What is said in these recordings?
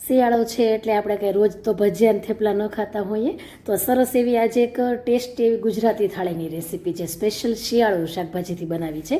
શિયાળો છે એટલે આપણે કંઈ રોજ તો ભજીયા અને થેપલા ન ખાતા હોઈએ. તો સરસ એવી આજે એક ટેસ્ટ એવી ગુજરાતી થાળીની રેસીપી છે સ્પેશિયલ શિયાળો શાકભાજીથી બનાવી છે.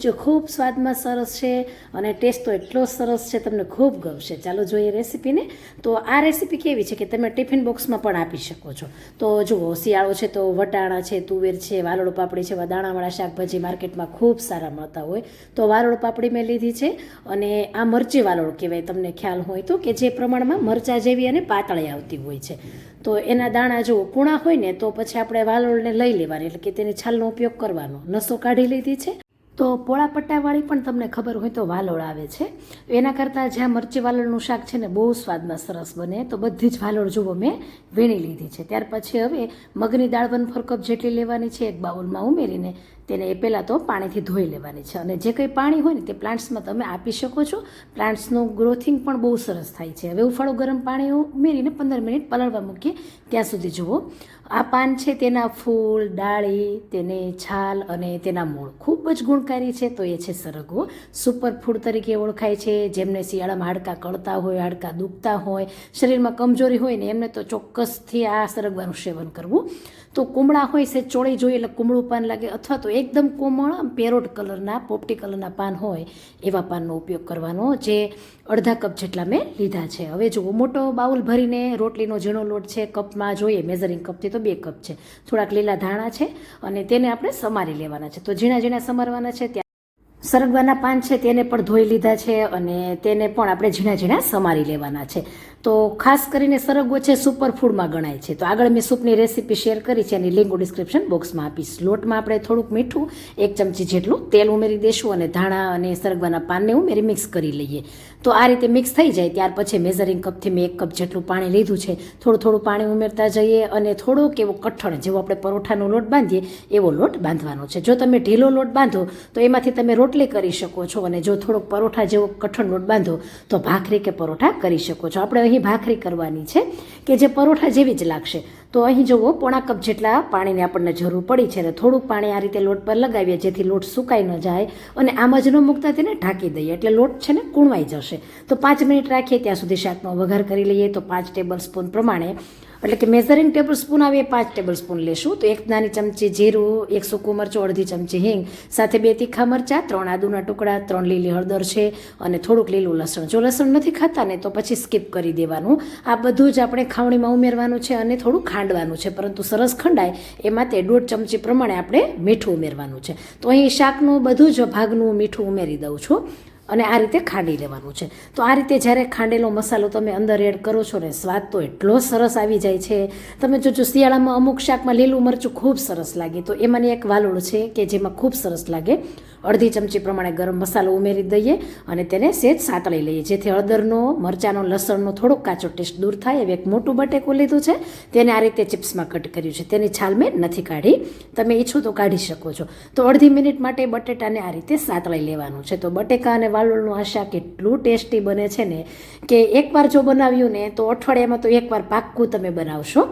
જો ખૂબ સ્વાદમાં સરસ છે અને ટેસ્ટ તો એટલો સરસ છે, તમને ખૂબ ગમશે. ચાલો જોઈએ રેસીપીને. તો આ રેસીપી કેવી છે કે તમે ટિફિન બોક્સમાં પણ આપી શકો છો. તો જુઓ, શિયાળો છે તો વટાણા છે, તુવેર છે વાલોળ પાપડી છે દાણાવાળા શાકભાજી માર્કેટમાં ખૂબ સારા મળતા હોય. તો વાલોડ પાપડી મેં લીધી છે અને આ મરચી વાલોડ કહેવાય, તમને ખ્યાલ હોય તો, કે જે પ્રમાણમાં મરચાં જેવી અને પાતળી આવતી હોય છે. તો એના દાણા જો કૂણા હોય ને, તો પછી આપણે વાલોળને લઈ લેવાની, એટલે કે તેની છાલનો ઉપયોગ કરવાનો. નસો કાઢી લીધી છે. તો પોળા પટ્ટાવાળી પણ તમને ખબર હોય તો વાલોળ આવે છે. એના કરતાં જ્યાં મરચી વાલોળનું શાક છે ને, બહુ સ્વાદમાં સરસ બને. તો બધી જ વાલોળ જુઓ મેં, વીણી લીધી છે. ત્યાર પછી હવે મગની દાળ વન ફોર કપ જેટલી લેવાની છે, એક બાઉલમાં ઉમેરીને તેને એ પહેલાં તો પાણીથી ધોઈ લેવાની છે. અને જે કંઈ પાણી હોય ને તે પ્લાન્ટ્સમાં તમે આપી શકો છો. પ્લાન્ટ્સનું ગ્રોથિંગ પણ બહુ સરસ થાય છે. હવે ઉફાળું ગરમ પાણી ઉમેરીને પંદર મિનિટ પલળવા મૂકીએ. ત્યાં સુધી જુઓ. આ પાન છે તેના ફૂલ, ડાળી, તેને છાલ અને તેના મૂળ. ખૂબ જ ગુણકારી છે તો એ છે સરગવો. સુપર ફૂડ તરીકે ઓળખાય છે. જેમને શિયાળામાં હાડકાં કળતા હોય, હાડકાં દુખતા હોય, શરીરમાં કમજોરી હોય ને એમને તો ચોક્કસથી આ સરગવાનું સેવન કરવું. તો કુમળા હોય છે, ચોળી જોઈએ એટલે કુમળું પાન લાગે. અથવા તો એકદમ કોમળ પેરોટ કલરના, પોપટી કલરના પાન હોય, એવા પાનનો ઉપયોગ કરવાનો, જે અડધા કપ જેટલા મેં લીધા છે. હવે જુઓ, મોટો બાઉલ ભરીને રોટલીનો ઝીણો લોટ છે, કપમાં જોઈએ, મેઝરિંગ કપથી તો બે કપ છે. થોડાક લીલા ધાણા છે અને તેને આપણે સમારી લેવાના છે. તો ઝીણા ઝીણા સમારવાના છે, ત્યાં સરગવાના પાન છે, તેને પણ ધોઈ લીધા છે અને તેને પણ આપણે ઝીણા ઝીણા સમારી લેવાના છે. તો ખાસ કરીને સરગવો છે સુપર ફૂડમાં ગણાય છે. તો આગળ મેં સૂપની રેસીપી શેર કરી છે એની લિંક ડિસ્ક્રિપ્શન બોક્સમાં આપીશ. લોટમાં આપણે થોડુંક મીઠું, એક ચમચી જેટલું તેલ ઉમેરી દઈશું અને ધાણા અને સરગવાના પાનને ઉમેરી મિક્સ કરી લઈએ. તો આ રીતે મિક્સ થઈ જાય ત્યાર પછી મેઝરિંગ કપથી મેં એક કપ જેટલું પાણી લીધું છે. થોડું થોડું પાણી ઉમેરતા જઈએ અને થોડોક એવો કઠણ, જેવો આપણે પરોઠાનો લોટ બાંધીએ, એવો લોટ બાંધવાનો છે. જો તમે ઢીલો લોટ બાંધો, તો એમાંથી તમે રોટલી કરી શકો છો અને જો થોડોક પરોઠા જેવો કઠણ લોટ બાંધો, તો ભાખરી કે પરોઠા કરી શકો છો. આપણે અહીં ભાખરી કરવાની છે, કે જે પરોઠા જેવી જ લાગશે. તો અહીં જુઓ, પોણા કપ જેટલા પાણીની આપણને જરૂર પડી છે અને થોડુંક પાણી આ રીતે લોટ પર લગાવીએ જેથી લોટ સુકાઈ ન જાય અને આમ જ ન મૂકતા તેને ઢાંકી દઈએ. એટલે લોટ છે ને કૂણવાઈ જશે. તો પાંચ મિનિટ રાખીએ, ત્યાં સુધી શાકનો વઘાર કરી લઈએ. તો પાંચ ટેબલ સ્પૂન પ્રમાણે એટલે કે મેઝરિંગ ટેબલ સ્પૂન આવે પાંચ ટેબલ સ્પૂન લેશું. તો એક નાની ચમચી જીરું, એક સૂકું મરચું, અડધી ચમચી હિંગ, સાથે બે તીખા મરચાં, ત્રણ આદુના ટુકડા, ત્રણ લીલી હળદર છે અને થોડુંક લીલું લસણ. જો લસણ નથી ખાતા ને તો પછી સ્કીપ કરી દેવાનું. આ બધું જ આપણે ખાવણીમાં ઉમેરવાનું છે અને થોડું ખાંડવાનું છે. પરંતુ સરસ ખંડાય, એમાં તે દોઢ ચમચી પ્રમાણે આપણે મીઠું ઉમેરવાનું છે. તો અહીં શાકનું બધું જ ભાગનું મીઠું ઉમેરી દઉં છું. અને આ રીતે ખાંડી લેવાનું છે. તો આ રીતે જ્યારે ખાંડેલો મસાલો તમે અંદર એડ કરો છો ને, સ્વાદ તો એટલો સરસ આવી જાય છે. તમે જોજો, શિયાળામાં અમુક શાકમાં લીલું મરચું ખૂબ સરસ લાગે. તો એમાંની એક વાલોળ છે કે જેમાં ખૂબ સરસ લાગે અડધી ચમચી પ્રમાણે ગરમ મસાલો ઉમેરી દઈએ અને તેને સેજ સાતળી લઈએ. જેથી હળદરનો, મરચાંનો, લસણનો થોડોક કાચો ટેસ્ટ દૂર થાય. એવું એક મોટું બટેકું લીધું છે. તેને આ રીતે ચિપ્સમાં કટ કર્યું છે. તેની છાલ મેં નથી કાઢી. તમે ઈચ્છો તો કાઢી શકો છો. તો અડધી મિનિટ માટે બટેટાને આ રીતે સાતળી લેવાનું છે. તો બટેકા અને વાલોળનું આ શાક એટલું ટેસ્ટી બને છે ને? કે એકવાર જો બનાવ્યું ને, તો અઠવાડિયામાં તો એકવાર પાક્કું તમે બનાવશો.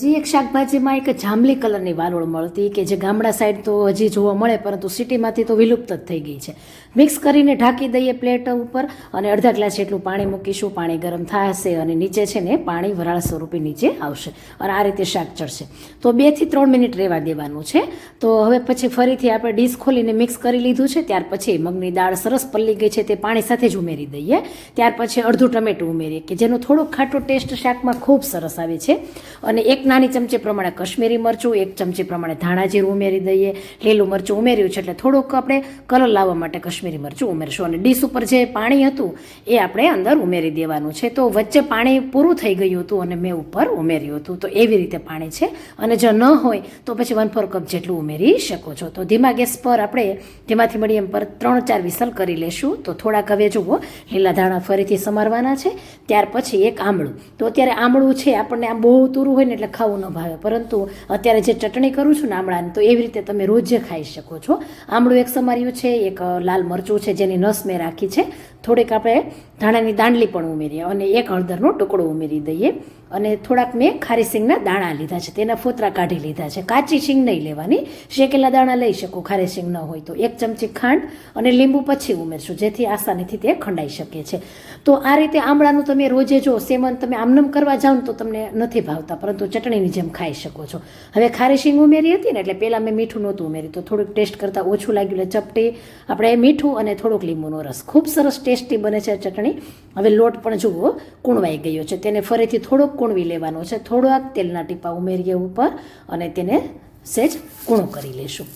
હજી એક શાકભાજીમાં એક જાંબલી કલરની વાલોળ મળતી કે જે ગામડા સાઈડ તો હજી જોવા મળે, પરંતુ સિટીમાંથી તો વિલુપ્ત જ થઈ ગઈ છે. મિક્સ કરીને ઢાંકી દઈએ પ્લેટ ઉપર અને અડધા ગ્લાસ જેટલું પાણી મૂકીશું. પાણી ગરમ થશે અને નીચે છે ને પાણી વરાળ સ્વરૂપે નીચે આવશે અને આ રીતે શાક ચડશે. તો બેથી ત્રણ મિનિટ રહેવા દેવાનું છે. તો હવે પછી ફરીથી આપણે ડીશ ખોલીને મિક્સ કરી લીધું છે. ત્યાર પછી મગની દાળ સરસ પલ્લી ગઈ છે તે પાણી સાથે જ ઉમેરી દઈએ. ત્યાર પછી અડધું ટમેટું ઉમેરીએ કે જેનો થોડોક ખાટો ટેસ્ટ શાકમાં ખૂબ સરસ આવે છે. અને એક નાની ચમચી પ્રમાણે કશ્મીરી મરચું, એક ચમચી પ્રમાણે ધાણા જીરું ઉમેરી દઈએ. લીલું મરચું ઉમેર્યું છે એટલે થોડુંક આપણે કલર લાવવા માટે કશ્મીરી મરચું ઉમેરશું. અને ડીશ ઉપર જે પાણી હતું, એ આપણે અંદર ઉમેરી દેવાનું છે. તો વચ્ચે પાણી પૂરું થઈ ગયું હતું અને મેં ઉપર ઉમેર્યું હતું. તો એવી રીતે પાણી છે. અને જો ન હોય, તો પછી વન ફોર કપ જેટલું ઉમેરી શકો છો. તો ધીમા ગેસ પર આપણે ધીમાથી મીડિયમ પર ત્રણ ચાર વિસલ કરી લેશું. તો થોડાક હવે જુઓ, લીલા ધાણા ફરીથી સમારવાના છે. ત્યાર પછી એક આમળું. તો અત્યારે આમળું છે, આપણને આમ બહુ તુરું હોય ને એટલે ખાવું ન ભાવે. પરંતુ અત્યારે જે ચટણી કરું છું ને આમળાની, તો એવી રીતે તમે રોજે ખાઈ શકો છો. આમળું એક સમાર્યું છે, એક લાલ મરચું છે, જેની નસ મેં રાખી છે. થોડીક આપણે ધાણાની દાંડલી પણ ઉમેરીએ અને એક હળદરનો ટુકડો ઉમેરી દઈએ. અને થોડાક મેં ખારી સિંગના દાણા લીધા છે, તેના ફોતરા કાઢી લીધા છે. કાચી સિંગ નહીં લેવાની. શેકેલા દાણા લઈ શકો, ખારી સિંગ ન હોય તો એક ચમચી ખાંડ અને લીંબુ પછી ઉમેરશું, જેથી આસાનીથી તે ખંડાઈ શકે છે. તો આ રીતે આમળાનું તમે રોજે જો સેવન તમે આમનમ કરવા જાઓ ને તો તમને નથી ભાવતા, પરંતુ ચટણીની જેમ ખાઈ શકો છો. હવે ખારી સિંગ ઉમેરી હતી ને, એટલે પહેલાં મેં મીઠું નહોતું ઉમેર્યું, તો થોડુંક ટેસ્ટ કરતાં ઓછું લાગ્યું, એટલે ચપટી, આપણે મીઠું અને થોડુંક લીંબુનો રસ. ખૂબ સરસ ટેસ્ટી બને છે ચટણી. હવે લોટ પણ જુઓ, કૂણવાઈ ગયો છે. તેને ફરીથી થોડોક કૂણવી લેવાનો છે. થોડોક તેલના ટીપા ઉમેરીએ ઉપર અને તેને સહેજ કૂણો કરી લેશું.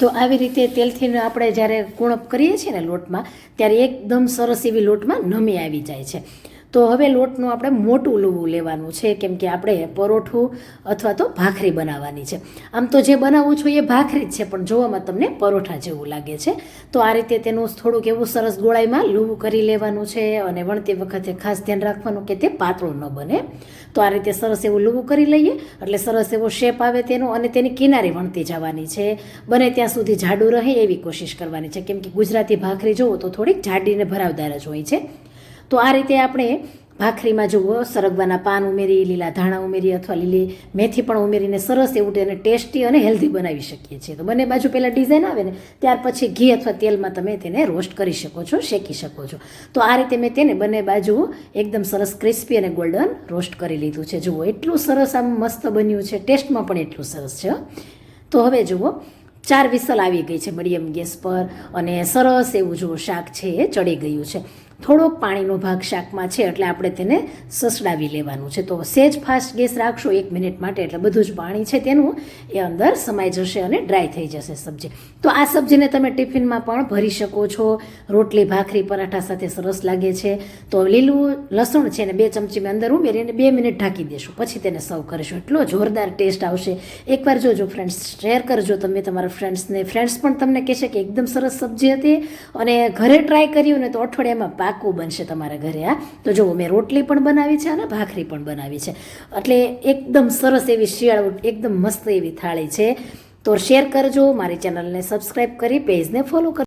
તો આવી રીતે તેલથી આપણે જ્યારે કૂણપ કરીએ છીએ ને લોટમાં, ત્યારે એકદમ સરસ એવી લોટમાં નમી આવી જાય છે. તો હવે લોટનું આપણે મોટું લોવું લેવાનું છે, કેમ કે આપણે પરોઠું અથવા તો ભાખરી બનાવવાની છે. આમ તો જે બનાવું છું એ ભાખરી જ છે, પણ જોવામાં તમને પરોઠા જેવું લાગે છે. તો આ રીતે તેનું થોડુંક એવું સરસ ગોળાઈમાં લૂવું કરી લેવાનું છે અને વણતી વખતે ખાસ ધ્યાન રાખવાનું કે તે પાતળું ન બને. તો આ રીતે સરસ એવું લૂવું કરી લઈએ, એટલે સરસ એવો શેપ આવે તેનો અને તેની કિનારી વણતી જવાની છે. બને ત્યાં સુધી જાડું રહે એવી કોશિશ કરવાની છે. કેમ કે ગુજરાતી ભાખરી જુઓ તો થોડીક જાડીને ભરાવદાર જ હોય છે. તો આ રીતે આપણે ભાખરીમાં જુઓ સરગવાના પાન ઉમેરી, લીલા ધાણા ઉમેરી અથવા લીલી મેથી પણ ઉમેરીને સરસ એવું તેને ટેસ્ટી અને હેલ્ધી બનાવી શકીએ છીએ. તો બંને બાજુ પહેલાં ડિઝાઇન આવે ને, ત્યાર પછી ઘી અથવા તેલમાં તમે તેને રોસ્ટ કરી શકો છો, શેકી શકો છો. તો આ રીતે મેં તેને બંને બાજુ એકદમ સરસ ક્રિસ્પી અને ગોલ્ડન રોસ્ટ કરી લીધું છે. જુઓ, એટલું સરસ આમ મસ્ત બન્યું છે, ટેસ્ટમાં પણ એટલું સરસ છે તો હવે જુઓ, ચાર વિસલ આવી ગઈ છે મીડિયમ ગેસ પર અને સરસ એવું જુઓ, શાક છે એ ચડી ગયું છે. થોડોક પાણીનો ભાગ શાકમાં છે એટલે આપણે તેને સસડાવી લેવાનું છે. તો સેજ ફાસ્ટ ગેસ રાખશો એક મિનિટ માટે એટલે બધું જ પાણી છે તેનું, એ અંદર સમાઈ જશે અને ડ્રાય થઈ જશે સબ્જી. તો આ સબ્જીને તમે ટિફિનમાં પણ ભરી શકો છો. રોટલી, ભાખરી, પરાઠા સાથે સરસ લાગે છે. તો લીલું લસણ છે ને બે ચમચી મેં અંદર ઉમેરીને બે મિનિટ ઢાંકી દેશું. પછી તેને સર્વ કરીશું. એટલો જોરદાર ટેસ્ટ આવશે. એકવાર જોજો ફ્રેન્ડ્સ, શેર કરજો તમે તમારા ફ્રેન્ડ્સને. ફ્રેન્ડ્સ પણ તમને કહેશે કે એકદમ સરસ સબ્જી હતી અને ઘરે ટ્રાય કર્યું ને તો અઠવાડિયામાં પાકું બનશે તમારા ઘરે આ તો જુઓ, મેં રોટલી પણ બનાવી છે અને ભાખરી પણ બનાવી છે. એટલે એકદમ સરસ એવી શિયાળો, એકદમ મસ્ત એવી થાળી છે. તો શેર કરજો, મારી ચેનલને સબસ્ક્રાઈબ કરી, પેજને ફોલો કરજો.